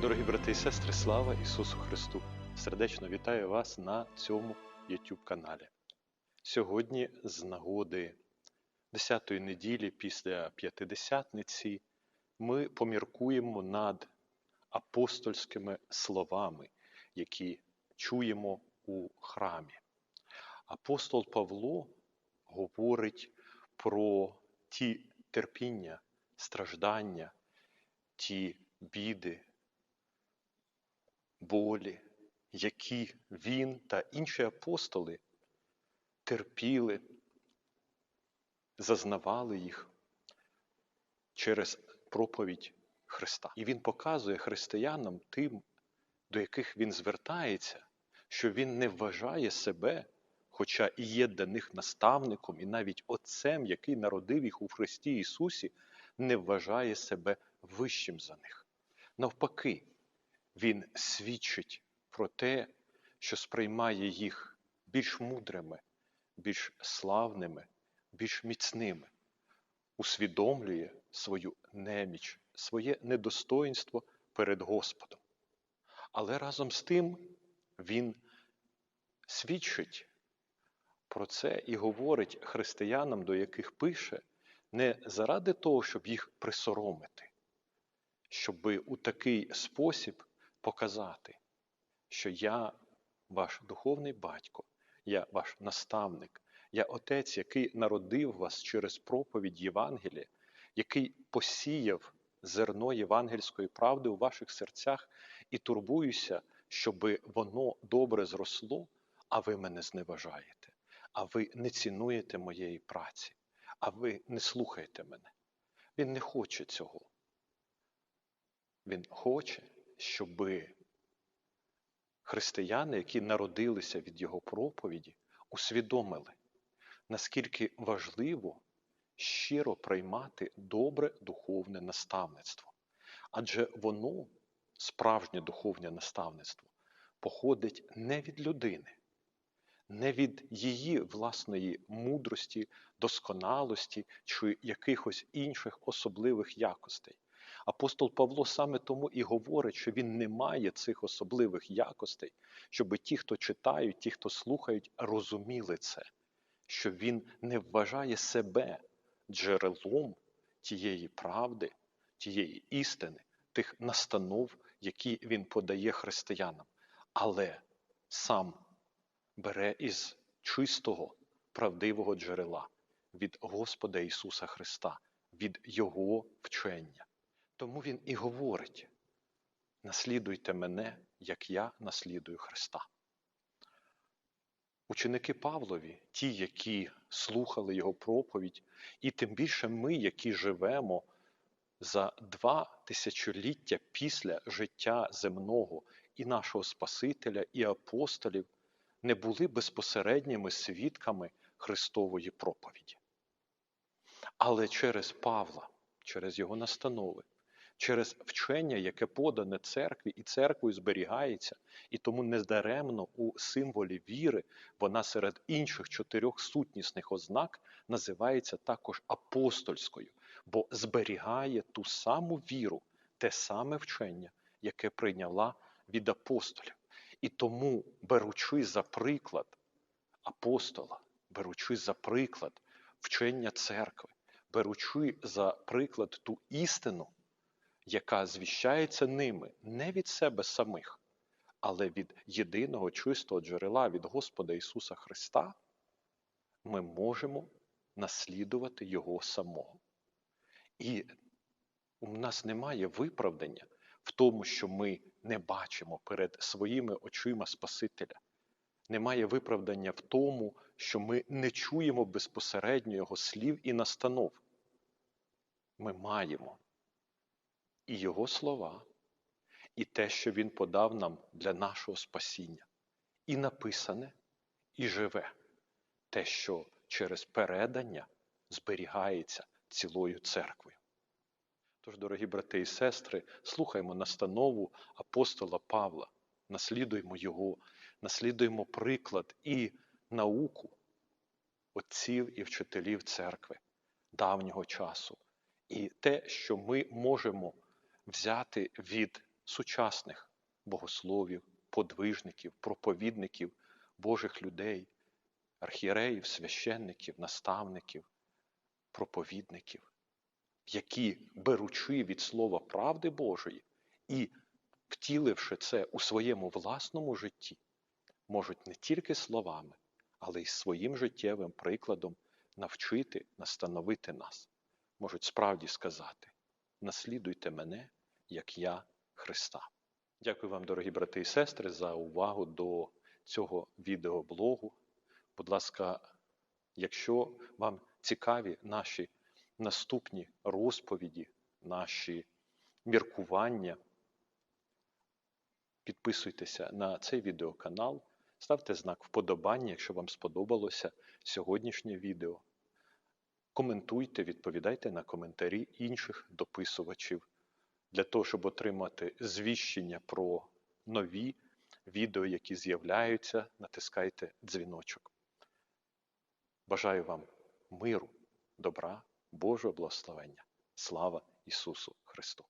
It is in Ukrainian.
Дорогі брати і сестри, слава Ісусу Христу! Сердечно вітаю вас на цьому YouTube каналі. Сьогодні, з нагоди 10-ї неділі після П'ятидесятниці, ми поміркуємо над апостольськими словами, які чуємо у храмі. Апостол Павло говорить про ті терпіння, страждання, ті біди, болі, які він та інші апостоли терпіли, зазнавали їх через проповідь Христа. І він показує християнам тим, до яких він звертається, що він не вважає себе, хоча і є для них наставником, і навіть Отцем, який народив їх у Христі Ісусі, не вважає себе вищим за них. Навпаки, він свідчить про те, що сприймає їх більш мудрими, більш славними, більш міцними, усвідомлює свою неміч, своє недостоїнство перед Господом. Але разом з тим він свідчить про це і говорить християнам, до яких пише, не заради того, щоб їх присоромити, щоб у такий спосіб показати, що я ваш духовний батько, я ваш наставник, я отець, який народив вас через проповідь Євангелія, який посіяв зерно євангельської правди у ваших серцях і турбуюся, щоб воно добре зросло, а ви мене зневажаєте, а ви не цінуєте моєї праці, а ви не слухаєте мене. Він не хоче цього. Він хоче, щоб християни, які народилися від його проповіді, усвідомили, наскільки важливо щиро приймати добре духовне наставництво. Адже воно, справжнє духовне наставництво, походить не від людини, не від її власної мудрості, досконалості чи якихось інших особливих якостей. Апостол Павло саме тому і говорить, що він не має цих особливих якостей, щоб ті, хто читають, ті, хто слухають, розуміли це, що він не вважає себе джерелом тієї правди, тієї істини, тих настанов, які він подає християнам, але сам бере із чистого, правдивого джерела від Господа Ісуса Христа, від Його вчення. Тому Він і говорить: наслідуйте мене, як я наслідую Христа. Ученики Павлові, ті, які слухали Його проповідь, і тим більше ми, які живемо за два тисячоліття після життя земного і нашого Спасителя, і апостолів, не були безпосередніми свідками Христової проповіді. Але через Павла, через його настанови, через вчення, яке подане церкві, і церквою зберігається, і тому нездаремно у символі віри вона серед інших чотирьох сутнісних ознак називається також апостольською, бо зберігає ту саму віру, те саме вчення, яке прийняла від апостолів. І тому, беручи за приклад апостола, беручи за приклад вчення церкви, беручи за приклад ту істину, яка звіщається ними не від себе самих, але від єдиного чистого джерела від Господа Ісуса Христа, ми можемо наслідувати Його самого. І у нас немає виправдання в тому, що ми не бачимо перед своїми очима Спасителя. Немає виправдання в тому, що ми не чуємо безпосередньо Його слів і настанов. Ми маємо і Його слова, і те, що Він подав нам для нашого спасіння, і написане, і живе, те, що через передання зберігається цілою церквою. Тож, дорогі брати і сестри, слухаймо настанову апостола Павла, наслідуємо Його, наслідуємо приклад і науку отців і вчителів церкви давнього часу, і те, що ми можемо взяти від сучасних богословів, подвижників, проповідників, Божих людей, архієреїв, священників, наставників, проповідників, які, беручи від слова правди Божої і втіливши це у своєму власному житті, можуть не тільки словами, але й своїм життєвим прикладом навчити, настановити нас, можуть справді сказати: наслідуйте мене, як я Христа. Дякую вам, дорогі брати і сестри, за увагу до цього відеоблогу. Будь ласка, якщо вам цікаві наші наступні розповіді, наші міркування, підписуйтеся на цей відеоканал, ставте знак вподобання, якщо вам сподобалося сьогоднішнє відео. Коментуйте, відповідайте на коментарі інших дописувачів для того, щоб отримати звіщення про нові відео, які з'являються, натискайте дзвіночок. Бажаю вам миру, добра, Божого благословення. Слава Ісусу Христу!